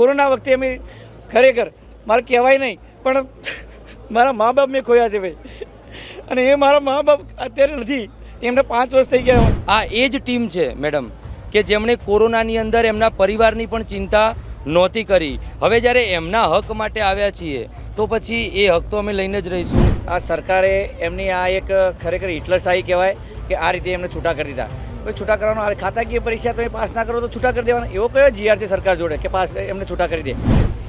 Corona વખતે અમે ખરેખર મારે કહેવાય નહીં પણ મારા મા બાપ મેં ખોયા છે ભાઈ. અને એ મારા મા બાપ અત્યારે નથી એમને પાંચ વર્ષ થઈ ગયા. આ એ જ ટીમ છે મેડમ કે જેમણે કોરોનાની અંદર એમના પરિવારની પણ ચિંતા નહોતી કરી. હવે જ્યારે એમના હક માટે આવ્યા છીએ તો પછી એ હક તો અમે લઈને જ રહીશું. આ સરકારે એમની આ એક ખરેખર હિટલરશાહી કહેવાય કે આ રીતે એમને છૂટા કરી દીધા. કોઈ છૂટા કરવાનો આ ખાતાકીય પરીક્ષા તમે પાસ ના કરો તો છૂટા કરી દેવાના. એવો કયો જીઆર છે સરકાર જોડે કે પાસ એમને છૂટા કરી દે?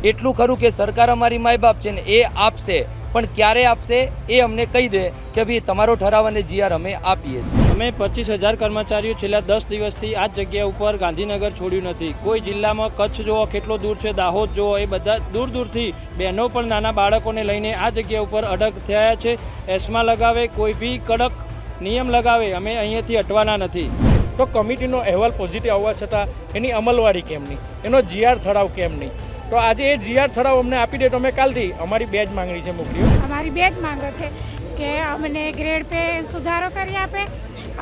એટલું ખરું કે સરકાર અમારી માય બાપ છે ને એ આપશે પણ ક્યારે આપશે એ અમને કહી દે કે ભાઈ તમારો ઠરાવ અને જીઆર અમે આપીએ છીએ. અમે પચીસ હજાર કર્મચારીઓ છેલ્લા દસ દિવસથી આ જગ્યા ઉપર ગાંધીનગર છોડ્યું નથી. કોઈ જિલ્લામાં કચ્છ જુઓ કેટલો દૂર છે દાહોદ જુઓ એ બધા દૂર દૂરથી બહેનો પણ નાના બાળકોને લઈને આ જગ્યા ઉપર અડગ થયા છે. એસમાં લગાવે કોઈ બી કડક નિયમ લગાવે અમે અહીંયાથી હટવાના નથી. તો કમિટીનો અહેવાલ પોઝિટિવ આવવા છતાં એની અમલવારી કેમ નહીં? એનો જીઆર ઠરાવ કેમ નહીં? તો આજે એ જીઆર ઠરાવ અમને આપી દે તો અમે કાલથી અમારી બે જ માંગણી છે મોકલીઓ અમારી બે જ માંગો છે કે અમને ગ્રેડ પે સુધારો કરી આપે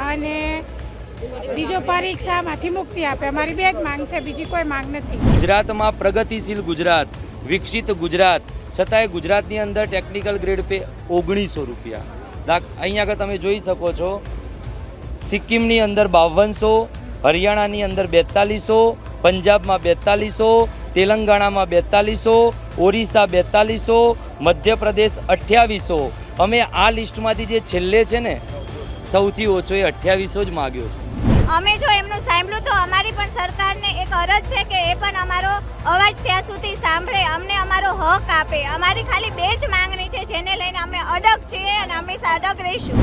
અને બીજો પરીક્ષામાંથી મુક્તિ આપે. અમારી બે જ માંગ છે બીજી કોઈ માંગ નથી. ગુજરાતમાં પ્રગતિશીલ ગુજરાત વિકસિત ગુજરાત છતાંય ગુજરાતની અંદર ટેકનિકલ ગ્રેડ પે ઓગણીસો રૂપિયા. દાખ અહીં આગળ તમે જોઈ શકો છો, સિક્કિમની અંદર બાવનસો, હરિયાણાની અંદર બેતાલીસો, પંજાબમાં બેતાલીસો, તેલંગાણામાં બેતાલીસો, ઓરિસ્સા બેતાલીસો, મધ્યપ્રદેશ અઠ્યાવીસો. અમે આ લિસ્ટમાંથી જે છેલ્લે છે ને, સૌથી ઓછો એ અઠ્યાવીસો જ માગ્યો છે. અમે જો એમનું સાંભળ્યું તો અમારી પણ સરકારને એક અરજ છે કે એ પણ અમારો અવાજ ત્યાં સુધી સાંભળે, અમને અમારો હક આપે. અમારી ખાલી બે જ માંગણી છે, જેને લઈને અમે અડગ છીએ અને હંમેશા અડગ રહીશું.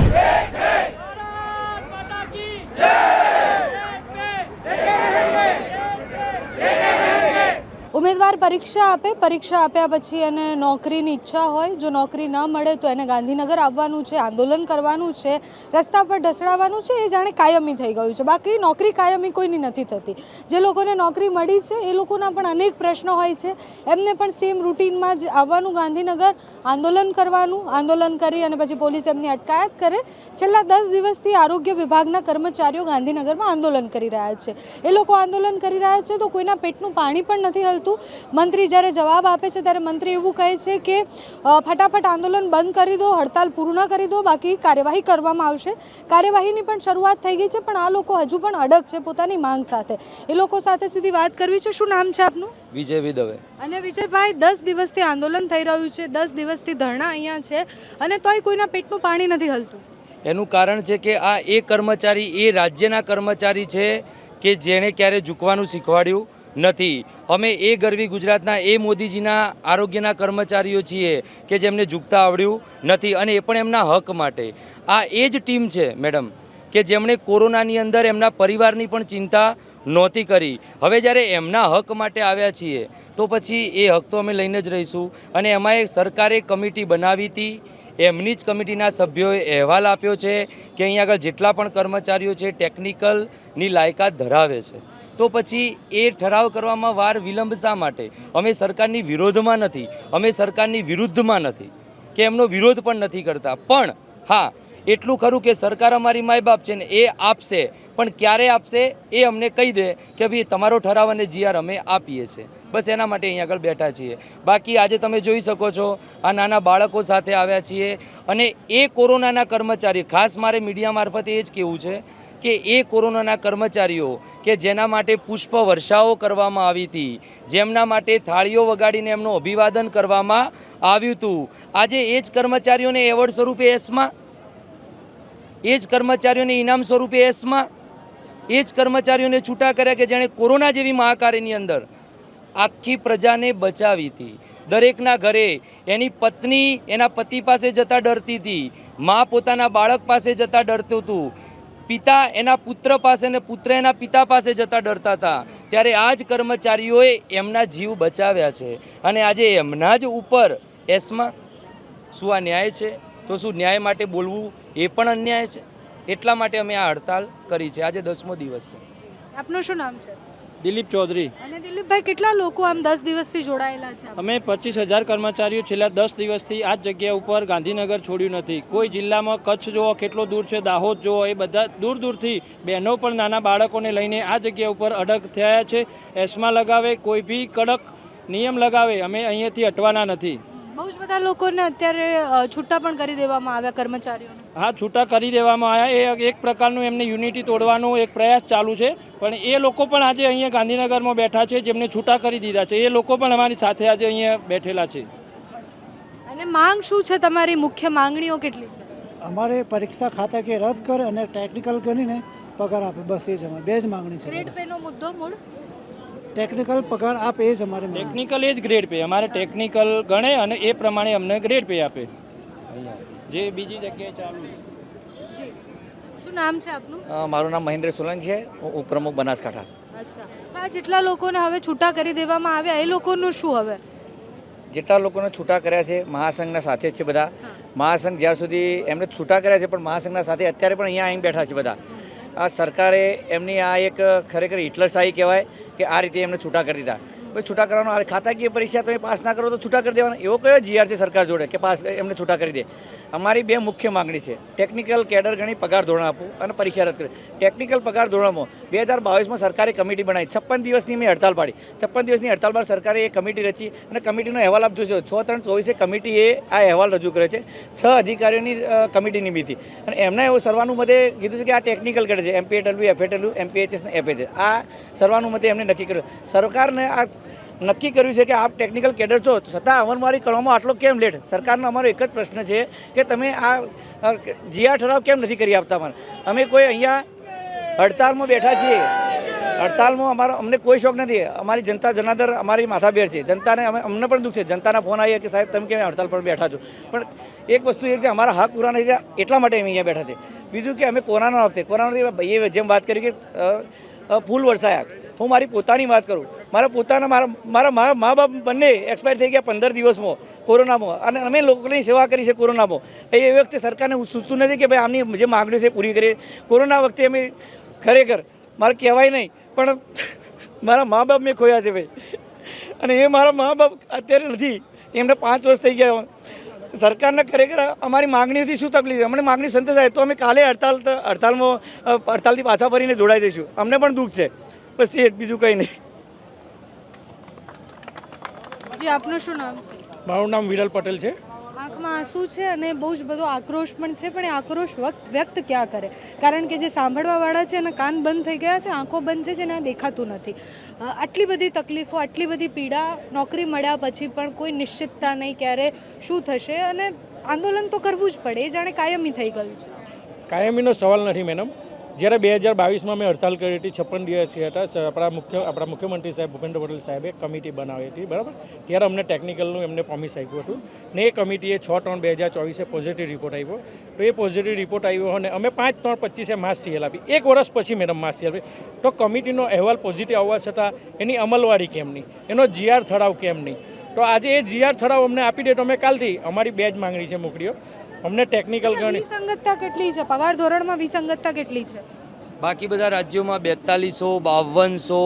ઉમેદવાર પરીક્ષા આપે, પરીક્ષા આપ્યા પછી એને નોકરીની ઈચ્છા હોય, જો નોકરી ન મળે તો એને ગાંધીનગર આવવાનું છે, આંદોલન કરવાનું છે, રસ્તા પર ઢસડાવવાનું છે, એ જાણે કાયમી થઈ ગયું છે. બાકી નોકરી કાયમી કોઈની નથી થતી. જે લોકોને નોકરી મળી છે, એ લોકોના પણ અનેક પ્રશ્નો હોય છે. એમને પણ સેમ રૂટીનમાં જ આવવાનું ગાંધીનગર, આંદોલન કરવાનું, આંદોલન કરી અને પછી પોલીસ એમની અટકાયત કરે. છેલ્લા દસ દિવસથી આરોગ્ય વિભાગના કર્મચારીઓ ગાંધીનગરમાં આંદોલન કરી રહ્યા છે. એ લોકો આંદોલન કરી રહ્યા છે તો કોઈના પેટનું પાણી પણ નથી હલતું. મંત્રી જ્યારે જવાબ આપે છે ત્યારે મંત્રી એવું કહે છે કે ફટાફટ આંદોલન બંધ કરી દો હડતાલ પૂર્ણ કરી દો બાકી કાર્યવાહી કરવામાં આવશે. કાર્યવાહીની પણ શરૂઆત થઈ ગઈ છે પણ આ લોકો હજુ પણ અડગ છે પોતાની માંગ સાથે. એ લોકો સાથે સીધી વાત કરવી છે. શું નામ છે આપનું? વિજય દવે. અને વિજયભાઈ દસ દિવસથી આંદોલન થઈ રહ્યું છે દસ દિવસથી ધરણા અહીંયા છે અને તોય કોઈના પેટનું પાણી નથી હલતું. એનું કારણ છે કે આ એ કર્મચારી એ રાજ્યના કર્મચારી છે કે જેણે ક્યારે ઝૂકવાનું શીખવાડ્યું. નથી. અમે એ ગરવી ગુજરાતના, એ મોદીજીના આરોગ્યના કર્મચારીઓ છીએ કે જેમને ઝૂકતા આવડ્યું નથી અને એ પણ એમના હક માટે. આ એ જ ટીમ છે, મેડમ, કે જેમણે કોરોનાની અંદર એમના પરિવારની પણ ચિંતા નહોતી કરી. હવે જ્યારે એમના હક માટે આવ્યા છીએ, તો પછી એ હક તો અમે લઈને જ રહીશું. અને એમાં એક સરકારે કમિટી બનાવી હતી. એમની જ કમિટીના સભ્યોએ અહેવાલ આપ્યો છે કે અહીં આગળ જેટલા પણ કર્મચારીઓ છે, ટેકનિકલની લાયકાત ધરાવે છે. તો પછી એ ઠરાવ કરવામાં વાર વિલંબ શા માટે? અમે સરકારની વિરોધમાં નથી, અમે સરકારની વિરુદ્ધમાં નથી, કે એમનો વિરોધ પણ નથી કરતા. પણ હા, એટલું ખરું કે સરકાર અમારી માય બાપ છે ને એ આપશે, પણ ક્યારે આપશે એ અમને કહી દે કે ભાઈ તમારો ઠરાવ અને જીઆર અમે આપીએ છીએ બસ એના માટે અહીં આગળ બેઠા છીએ. બાકી આજે તમે જોઈ શકો છો, આ નાના બાળકો સાથે આવ્યા છીએ, અને એ કોરોનાના કર્મચારી, ખાસ મારે મીડિયા મારફતે એ જ કહેવું છે કે એ કોરોનાના કર્મચારીઓ કે જેના માટે પુષ્પ વર્ષાઓ કરવામાં આવી હતી, જેમના માટે થાળીઓ વગાડીને એમનું અભિવાદન કરવામાં આવ્યું હતું. આજે એ જ કર્મચારીઓને એવોર્ડ સ્વરૂપે એસમાં? એ જ કર્મચારીઓને ઇનામ સ્વરૂપે એસમાં? એ જ કર્મચારીઓને છૂટા કર્યા કે જેણે કોરોના જેવી મહાકારીની અંદર આખી પ્રજાને બચાવી હતી. દરેકના ઘરે એની પત્ની એના પતિ પાસે જતા ડરતી હતી. મા પોતાના બાળક પાસે જતા ડરતું હતું. પિતા એના પુત્ર પાસે ને પુત્ર એના પિતા પાસે જતા ડરતા હતા. ત્યારે આ જ કર્મચારીઓએ એમના જીવ બચાવ્યા છે. અને આજે એમના જ ઉપર એસમાં શું આ ન્યાય છે? તો શું ન્યાય માટે બોલવું એ પણ અન્યાય છે? એટલા માટે અમે આ હડતાલ કરી છે. આજે દસમો દિવસ છે. આપનું શું નામ છે? દિલીપ ચૌધરી. અને દિલીપભાઈ કેટલા લોકો આમ દસ દિવસથી જોડાયેલા છે? અમે પચીસ હજાર કર્મચારીઓ છેલ્લા દસ દિવસથી આ જગ્યા ઉપર ગાંધીનગર છોડ્યું નથી. કોઈ જિલ્લામાં કચ્છ જુઓ કેટલો દૂર છે દાહોદ જુઓ એ બધા દૂર દૂરથી બહેનો પણ નાના બાળકોને લઈને આ જગ્યા ઉપર અડગ થયા છે. એસમાં લગાવે કોઈ બી કડક નિયમ લગાવે અમે અહીંયાથી હટવાના નથી. બહુ જ બધા લોકોને અત્યારે છૂટા પણ કરી દેવામાં આવ્યા કર્મચારીઓને. હા છૂટા કરી દેવામાં આવ્યા. એ એક પ્રકારનું એમને યુનિટી તોડવાનો એક પ્રયાસ ચાલુ છે. પણ એ લોકો પણ આજે અહીંયા ગાંધીનગરમાં બેઠા છે જેમને છૂટા કરી દીધા છે. એ લોકો પણ અમારી સાથે આજે અહીંયા બેઠેલા છે. અને માંગ શું છે? તમારી મુખ્ય માંગણીઓ કેટલી છે? અમારે પરીક્ષા ખાતાકીય રદ કરે અને ટેકનિકલ કરીને પગાર આપે. બસ એ જ અમારે બે જ માંગણી છે ગ્રેડ પેનો મુદ્દો મૂળ. ટેકનિકલ પગાર આપે એ જ અમારે ટેકનિકલ એ જ ગ્રેડ પે. અમારે ટેકનિકલ ગણે અને એ પ્રમાણે અમને ગ્રેડ પે આપે. જે બીજી જગ્યાએ ચાલુ છે. જી. શું નામ છે આપનું? મારું નામ મહેન્દ્ર સોલંકી છે. હું ઉપપ્રમુખ બનાસકાંઠા અચ્છા. આ જેટલા લોકોને હવે છૂટા કરી દેવામાં આવ્યા એ લોકોનું શું હવે? જેટલા લોકોને છૂટા કર્યા છે મહાસંઘના સાથે જ છે બધા. મહાસંઘ જ્યાં સુધી એમને છૂટા કર્યા છે પણ મહાસંઘના સાથે અત્યારે પણ અહીંયા આવીને બેઠા છે બધા. આ સરકારે એમની આ એક ખરેખર હિટલરશાહી કહેવાય કે આ રીતે એમને છૂટા કરી દીધા. કોઈ છૂટા કરવાનો આ ખાતાકીય પરીક્ષા તમે પાસ ના કરો તો છૂટા કરી દેવાના. એવો કયો જીઆર સરકાર જોડે કે પાસ, એમને છૂટા કરી દે? અમારી બે મુખ્ય માગણી છે. ટેકનિકલ કેડર ગણી પગાર ધોરણ આપવું અને પરીક્ષા રદ કરે ટેકનિકલ પગાર ધોરણમાં બે હજાર બાવીસમાં સરકારે કમિટી બનાવી. છપ્પન દિવસની મેં હડતાલ પાડી. છપ્પન દિવસની હડતાલ બાદ સરકારે એ કમિટી રચી અને કમિટીનો અહેવાલ આપજો છે છ ત્રણ ચોવીસે કમિટીએ આ અહેવાલ રજૂ કર્યો છે. છ અધિકારીઓની કમિટી નિમિત્તી અને એમણે એવું સર્વાનુમતે કીધું છે કે આ ટેકનિકલ કરે છે. એમપીએડબલ્યુ એફએડબલ્યુ એમપીએચએસ ને એફએચએસ આ સર્વાનુમતે એમને નક્કી કર્યું. સરકારને આ નક્કી કર્યું છે કે આપ ટેકનિકલ કેડર છો છતાં અમલવારી કરવામાં આટલો કેમ લેટ સરકારનો અમારો એક જ પ્રશ્ન છે કે તમે આ જીઆર ઠરાવ કેમ નથી કરી આપતા મને અમે કોઈ અહીંયા હડતાલમાં બેઠા છીએ. હડતાલમાં અમારો, અમને કોઈ શોખ નથી. અમારી જનતા જનાદર અમારી માથાબેર છે. જનતાને અમે, અમને પણ દુઃખ છે. જનતાના ફોન આવીએ કે સાહેબ, તમે કેમ હડતાલ પર બેઠા છો? પણ એક વસ્તુ એ છે અમારા હક પૂરા નથી એટલા માટે અમે અહીંયા બેઠા છે બીજું કે અમે કોરોના વખતે કોરોના જેમ વાત કરી કે ફૂલ વરસાયા. હું મારી પોતાની વાત કરું. મારા પોતાના, મારા મારા મા મા બાપ બંને એક્સપાયર થઈ ગયા પંદર દિવસમાં કોરોનામાં. અને અમે લોકોની સેવા કરી છે કોરોનામાં. એ વખતે સરકારને હું સૂચતું નથી કે ભાઈ આમની જે માગણીઓ છે પૂરી કરીએ. કોરોના વખતે અમે ખરેખર, મારે કહેવાય નહીં, પણ મારા મા બાપ મેં ખોયા છે ભાઈ. અને એ મારા મા બાપ અત્યારે નથી. એમને પાંચ વર્ષ થઈ ગયા. સરકારને ખરેખર અમારી માગણીઓથી શું તકલીફ છે? અમને માગણી સંતોષાય તો અમે કાલે હડતાલ હડતાલમાં હડતાલથી પાછા ફરીને જોડાઈ જઈશું. અમને પણ દુઃખ છે. બસ એ જ બીજું કંઈ નહીં. જી આપનું શું નામ છે? મારું નામ વિરલ પટેલ છે. આંખમાં આંસુ છે અને બહુ જ બધો આક્રોશ પણ છે, પણ એ આક્રોશ વ્યક્ત વ્યક્ત ક્યાં કરે? કારણ કે જે સાંભળવાવાળા છે એના કાન બંધ થઈ ગયા છે, આંખો બંધ છે, જેને આ દેખાતું નથી. આટલી બધી તકલીફો, આટલી બધી પીડા નોકરી મળ્યા પછી પણ કોઈ નિશ્ચિતતા નહીં ક્યારે શું થશે અને આંદોલન તો કરવું જ પડે, એ જાણે કાયમી થઈ ગયું છે. કાયમીનો સવાલ નથી, મેડમ. જ્યારે બે હજાર બાવીસમાં મેં હડતાલ કરી હતી, છપ્પન દિવસ હતા. આપણા મુખ્ય આપણા મુખ્યમંત્રી સાહેબ ભૂપેન્દ્ર પટેલ સાહેબે કમિટી બનાવી હતી, બરાબર? ત્યારે અમને ટેકનિકલનું એમને પ્રોમિસ આપ્યું હતું. ને એ કમિટીએ છ ત્રણ બે હજાર ચોવીસે પોઝિટિવ રિપોર્ટ આવ્યો તો એ પોઝિટિવ રિપોર્ટ આવ્યો અને અમે પાંચ ત્રણ પચીસે માસ સીએલ આપી. એક વર્ષ પછી મેડમ માસ સીએલ તો કમિટીનો અહેવાલ પોઝિટિવ આવવા છતાં એની અમલવારી કેમ નહીં? એનો જીઆર ઠરાવ કેમ નહીં? તો આજે એ જીઆર ઠરાવ અમને આપી દે તો અમે કાલથી અમારી બે જ માંગણી છે મોકલીઓ અમને ટેકનિકલ ગણી. વિસંગતતા કેટલી છે? પગાર ધોરણમાં વિસંગતતા કેટલી છે? બાકી બધા રાજ્યોમાં બેતાલીસો બાવનસો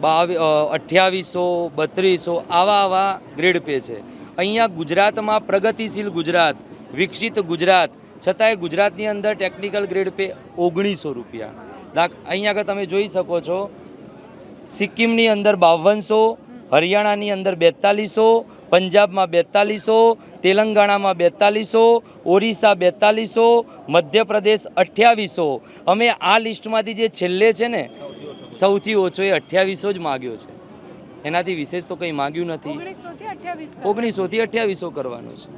બાવી અઠ્યાવીસો બત્રીસો આવા આવા ગ્રેડ પે છે. અહીંયા ગુજરાતમાં પ્રગતિશીલ ગુજરાત વિકસિત ગુજરાત છતાંય ગુજરાતની અંદર ટેકનિકલ ગ્રેડ પે ઓગણીસો રૂપિયા. દાખ અહીંયા આગળ તમે જોઈ શકો છો સિક્કિમની અંદર બાવનસો હરિયાણાની અંદર બેતાલીસો પંજાબમાં બેતાલીસો તેલંગાણામાં બેતાલીસો ઓરિસ્સા બેતાલીસો મધ્યપ્રદેશ અઠ્યાવીસો. અમે આ લિસ્ટમાંથી જે છેલ્લે છે ને સૌથી ઓછો એ અઠ્યાવીસો જ માગ્યો છે. એનાથી વિશેષ તો કંઈ માગ્યું નથી. ઓગણીસોથી અઠ્યાવીસ કરવાનો. છે.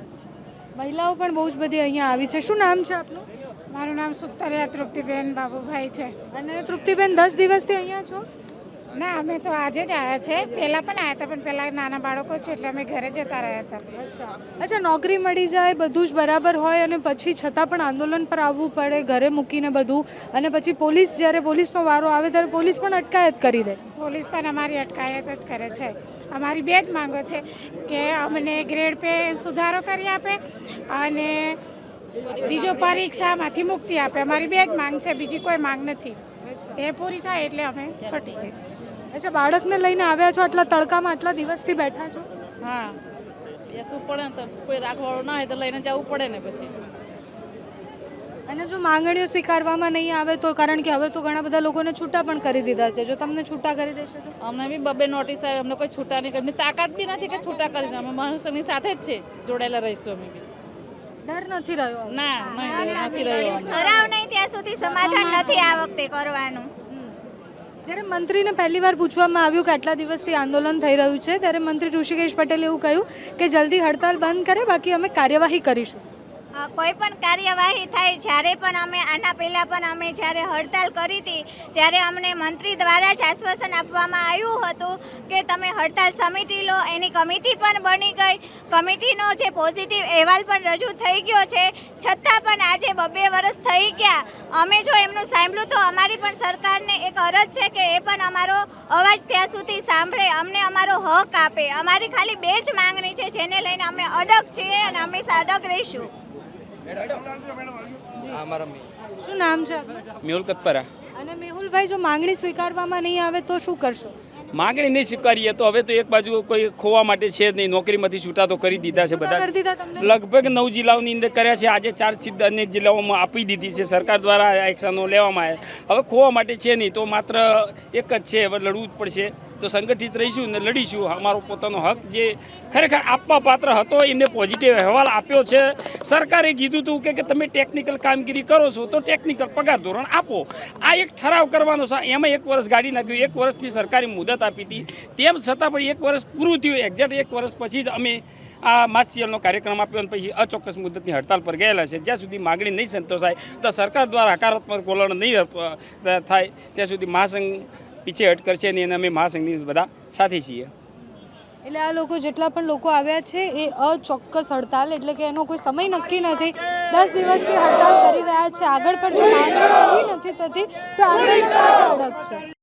મહિલાઓ પણ બહુ જ બધી અહીંયા આવી છે. શું નામ છે આપનું? મારું નામ સુતરિયા તૃપ્તિબેન બાબુભાઈ છે. અને તૃપ્તિબેન દસ દિવસથી અહીંયા છો? ના અમે તો આજે જ આવ્યા છે. પહેલાં પણ આવ્યા હતા પણ પહેલાં નાના બાળકો છે એટલે અમે ઘરે જતા રહ્યા હતા. અચ્છા. અચ્છા નોકરી મળી જાય બધું જ બરાબર હોય અને પછી છતાં પણ આંદોલન પર આવવું પડે ઘરે મૂકીને બધું. અને પછી પોલીસ જ્યારે પોલીસનો વારો આવે ત્યારે પોલીસ પણ અટકાયત કરી દે. પોલીસ પણ અમારી અટકાયત જ કરે છે. અમારી બે જ માંગો છે કે અમને ગ્રેડ પે સુધારો કરી આપે અને બીજો પરીક્ષામાંથી મુક્તિ આપે. અમારી બે જ માંગ છે બીજી કોઈ માંગ નથી. એ પૂરી થાય એટલે અમે ફટી જઈશું. અચ્છા બાળકને લઈને આવ્યા છો આટલા તડકામાં આટલા દિવસથી બેઠા છો? હા. બેસવું પડે ને તો કોઈ રાખવાળો ના હોય તો લઈને જવું પડે ને પછી. અને જો માંગણીઓ સ્વીકારવામાં નહીં આવે તો કારણ કે હવે તો ઘણા બધા લોકોને છૂટા પણ કરી દીધા છે. જો તમને છૂટા કરી દેશે તો? અમને બી બબે નોટિસ આવી અમને કોઈ છૂટા નહીં કરી તાકાત બી નથી કે છૂટા કરી અમે માણસની સાથે જ છે જોડાયેલા રહીશું અમે બી. ડર નથી રહ્યો? ના નહીં નથી રહ્યો. ઠરાવ નહીં ત્યાં સુધી સમાધાન નથી આ વખતે કરવાનું. જ્યારે મંત્રીને પહેલી વાર પૂછવામાં આવ્યું કે આટલા દિવસથી આંદોલન થઈ રહ્યું છે, ત્યારે મંત્રી ઋષિકેશ પટેલે એવું કહ્યું કે જલ્દી હડતાલ બંધ કરે, બાકી અમે કાર્યવાહી કરીશું. કોઈ પણ કાર્યવાહી થાય, જ્યારે પણ અમે, આના પહેલાં પણ અમે જ્યારે હડતાલ કરી હતી, ત્યારે અમને મંત્રી દ્વારા જ આશ્વાસન આપવામાં આવ્યું હતું કે તમે હડતાલ સમિટી લો, એની કમિટી પણ બની ગઈ. કમિટીનો જે પોઝિટિવ અહેવાલ પણ રજૂ થઈ ગયો છે. છતાં પણ આજે બબે વર્ષ થઈ ગયા. અમે જો એમનું સાંભળ્યું તો અમારી પણ સરકારને એક અરજ છે કે એ પણ અમારો અવાજ ત્યાં સુધી સાંભળે. અમને અમારો હક આપે. અમારી ખાલી બે જ માંગણી છે, જેને લઈને અમે અડગ છીએ અને હંમેશા અડગ રહીશું. શું નામ છે? મેહુલ કતપરા. અને મેહુલભાઈ જો માંગણી સ્વીકારવામાં નહીં આવે તો શું કરશો? માંગણી નહીં સ્વીકારીએ તો હવે તો એક બાજુ કોઈ ખોવા માટે છે જ નહીં. નોકરીમાંથી છૂટા તો કરી દીધા છે બધા. લગભગ નવ જિલ્લાઓની અંદર કર્યા છે. આજે ચાર સીટ અનેક જિલ્લાઓમાં આપી દીધી છે. સરકાર દ્વારા એક્શનો લેવામાં આવ્યા. હવે ખોવા માટે છે નહીં તો માત્ર એક જ છે. હવે લડવું જ પડશે. તો સંગઠિત રહીશું ને લડીશું. અમારો પોતાનો હક જે ખરેખર આપવા પાત્ર હતો, એમને પોઝિટિવ અહેવાલ આપ્યો છે. સરકારે કીધું હતું કે તમે ટેકનિકલ કામગીરી કરો છો, તો ટેકનિકલ પગાર ધોરણ આપો. આ એક ઠરાવ કરવાનો છે. એમાં એક વર્ષ ગાડી નાખ્યું, એક વર્ષની સરકારી મુદત આપી હતી. તેમ છતાં પણ એક વર્ષ પૂરું થયું. એક્ઝેક્ટ એક વર્ષ પછી જ અમે આ માસિયલનો કાર્યક્રમ આપ્યો અને પછી અચોક્કસ મુદતની હડતાલ પર ગયેલા છે. જ્યાં સુધી માગણી નહીં સંતોષાય, તો સરકાર દ્વારા હકારાત્મક વલણ નહીં થાય, ત્યાં સુધી મહાસંઘ પીછે હટ કરશે નહીં અને અમે મહાસંઘની બધા સાથે છીએ. એટલે આ લોકો જેટલા પણ લોકો આવ્યા છે એ અચોક્કસ હડતાલ, એટલે કે એનો કોઈ સમય નક્કી નથી. દસ દિવસથી હડતાલ કરી રહ્યા છે. આગળ પણ જો માંગણી નથી થતી, તો આંદોલન માટે અડગ છે.